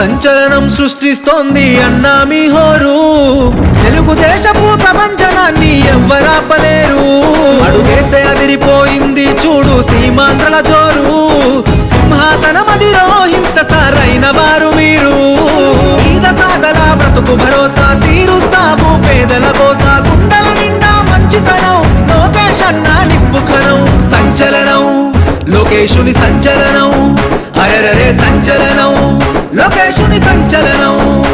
సంచలనం సృష్టిస్తోంది అన్నా మీ హోరు. చూడు సీమాంధ్రల జోరు. సింహాసనం అధిరోహించ సారైన వారు మీరు. ఈద సాగర బ్రతుకు భరోసా తీరుస్తాము పేదల కోసా. గుండెల నిండా మంచితనం లోకేషన్న అన్నా నిప్పుకనం సంచలనం. లోకేశుని సంచలనం అరరరే సంచలనం. లోకేశుని సంచలనం.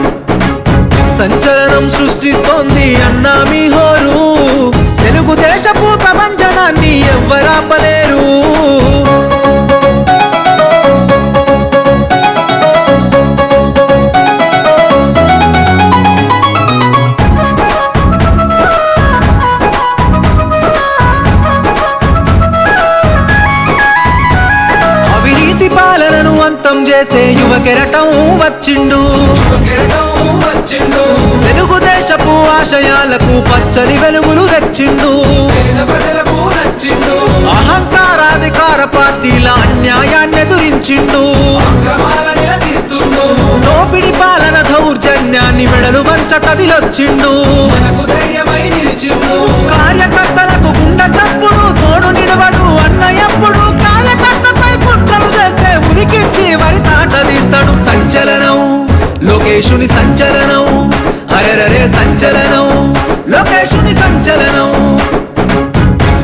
సంచలనం సృష్టిస్తోంది అన్నా మీ హోరు. తెలుగుదేశపు ప్రభ ఎవ్వరాపలేరు అవినీతి పాలనను అంతం చేసే యువ కెరటం వచ్చిండు. తెలుగుదేశపు ఆశయాలకు పచ్చని వెలుగులు తెచ్చిండు. అహంకారాధికార పార్టీల అన్యాయాన్ని ఎదురించిండు దోపిడి పాలన దౌర్జన్యాన్ని మెడలు వంచ కదిలొచ్చిండు కార్యకర్తలకు గుండె తప్పుడు తోడు నిలవడు అన్న ఎప్పుడు కార్యకర్తపై కుట్రలు చేస్తే ఉరికిచ్చి వరి తాట తీస్తాడు సంచలనం. లోకేశుని సంచలనం. అరెరరే సంచలనం. లోకేశుని సంచలనం.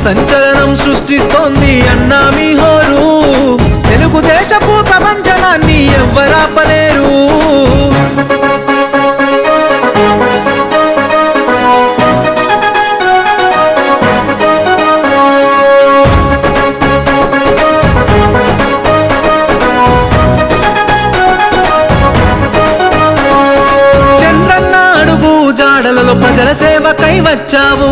సంచలనం సృష్టిస్తోంది అన్నా మీ హోరు. తెలుగుదేశపు ప్రపంచనాన్ని ఎవ్వరాపలేరు చంద్రన్న అడుగు జాడలలో ప్రజల సేవకై వచ్చావు.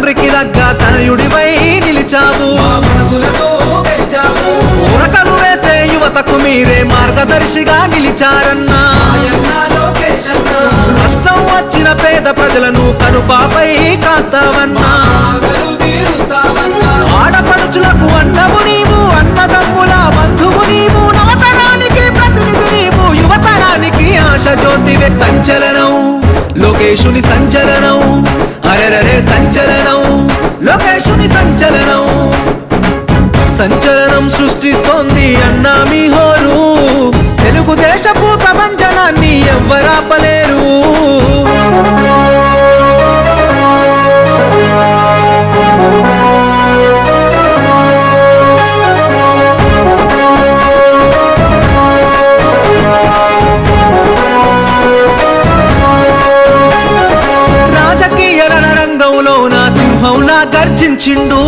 తండ్రికి దగ్గ తనయుడివై నిలిచావు. ఉరకలు వేసే యువతకు మీరే మార్గదర్శిగా నిలిచారన్నా. కష్టం వచ్చిన పేద ప్రజలను కనుపాపై కాస్తావన్నా. ఆడపడుచులకు అన్నము నీవు అన్నదమ్ముల బంధువు నీవు నవతరానికి ప్రతినిధి నీవు యువతరానికి ఆశ జ్యోతివే సంచలనం. లోకేశుని సంచలనం. గర్జించిండు.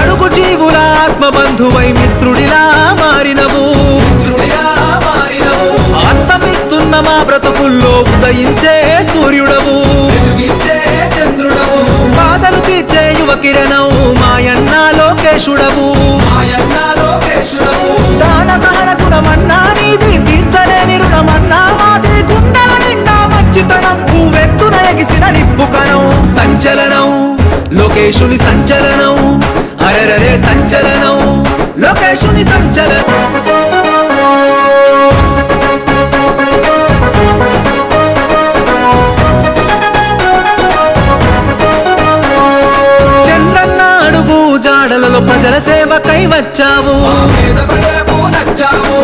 అడుగు జీవుల ఆత్మ బంధువై మిత్రుడిలా మారినవు. అస్తమిస్తున్న మా బ్రతుకుల్లో ఉదయించే సూర్యుడవు. బాధలు తీర్చే యువ కిరణం మాయన్న లోకేశుడవు. దాన సహన గుణమన్నా నీది తీర్చలేని రుణమన్నా మాది. గుండెల నిండా మంచితనం పువ్వెత్తున ఎగిసిన నిప్పుకనం సంచలనం. లోకేశుని సంచలనం. అరరరే సంచలనం. లోకేశుని సంచలనం. చంద్రన్న అడుగు జాడలలో ప్రజల సేవకై వచ్చావు. నచ్చావు.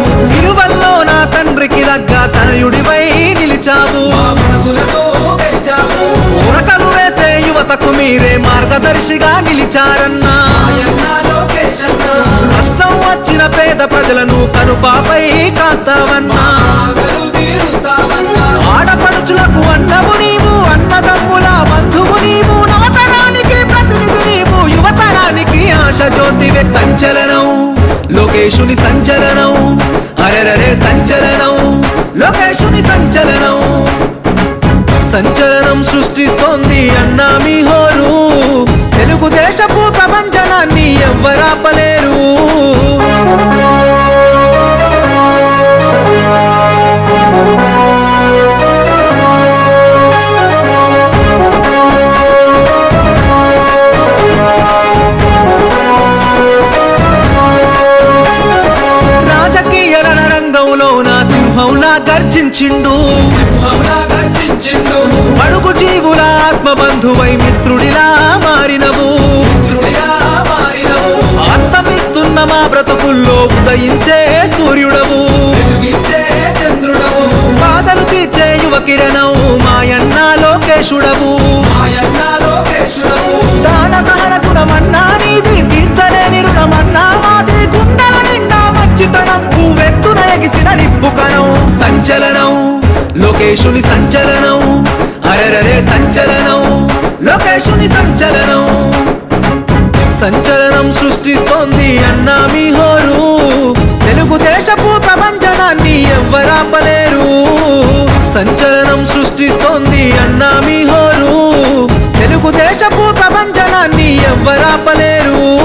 నాకు మీరే మార్గదర్శిగా నిలిచారన్నా. కష్టం వచ్చిన పేద ప్రజలను కనుపాపై కాస్తావన్నా. ఆడపడుచులకు అన్నము నీవు అన్నదమ్ముల బంధువు నీవు నవతరానికి ప్రతినిధి నీవు యువతరానికి ఆశ జ్యోతివే సంచలనం. లోకేశుని సంచలనం అరెరరే సంచలనం లోకేశుని సంచలనం. సంచలనం సృష్టిస్తోంది అన్నా మీ హోరు. తెలుగుదేశపు ప్రపంచనాన్ని ఎవ్వరాపలేరు రాజకీయ రణరంగంలో నా సింహంలా గర్జించిండు. సింహంలా గర్జించిండు అడుగు జీవుల ఆత్మ బంధువై మిత్రుడిలా మారినవు. అస్తమిస్తున్న మా బ్రతుకుల్లో ఉదయించే సూర్యుడవు. చంద్రుడవు. బాధలు తీర్చే యువ కిరణం మాయన్న లోకేశుడవు. దాన సహన గుణమన్నా నీది తీర్చలేని రుణమన్నా మాది. గుండెల నిండా మంచితనం పువ్వెత్తున ఎగిసిన నిప్పుకణం సంచలనం. లోకేశుని సంచలనం. అరరరే సంచలనం. లోకేశుని సంచలనం. సంచలనం సృష్టిస్తోంది అన్నా మీ హోరు. తెలుగుదేశపు ప్రపంచనాన్ని ఎవ్వరాపలేరు సంచలనం సృష్టిస్తోంది అన్నా మీ హోరు. తెలుగుదేశపు ప్రపంచనాన్ని ఎవ్వరాపలేరు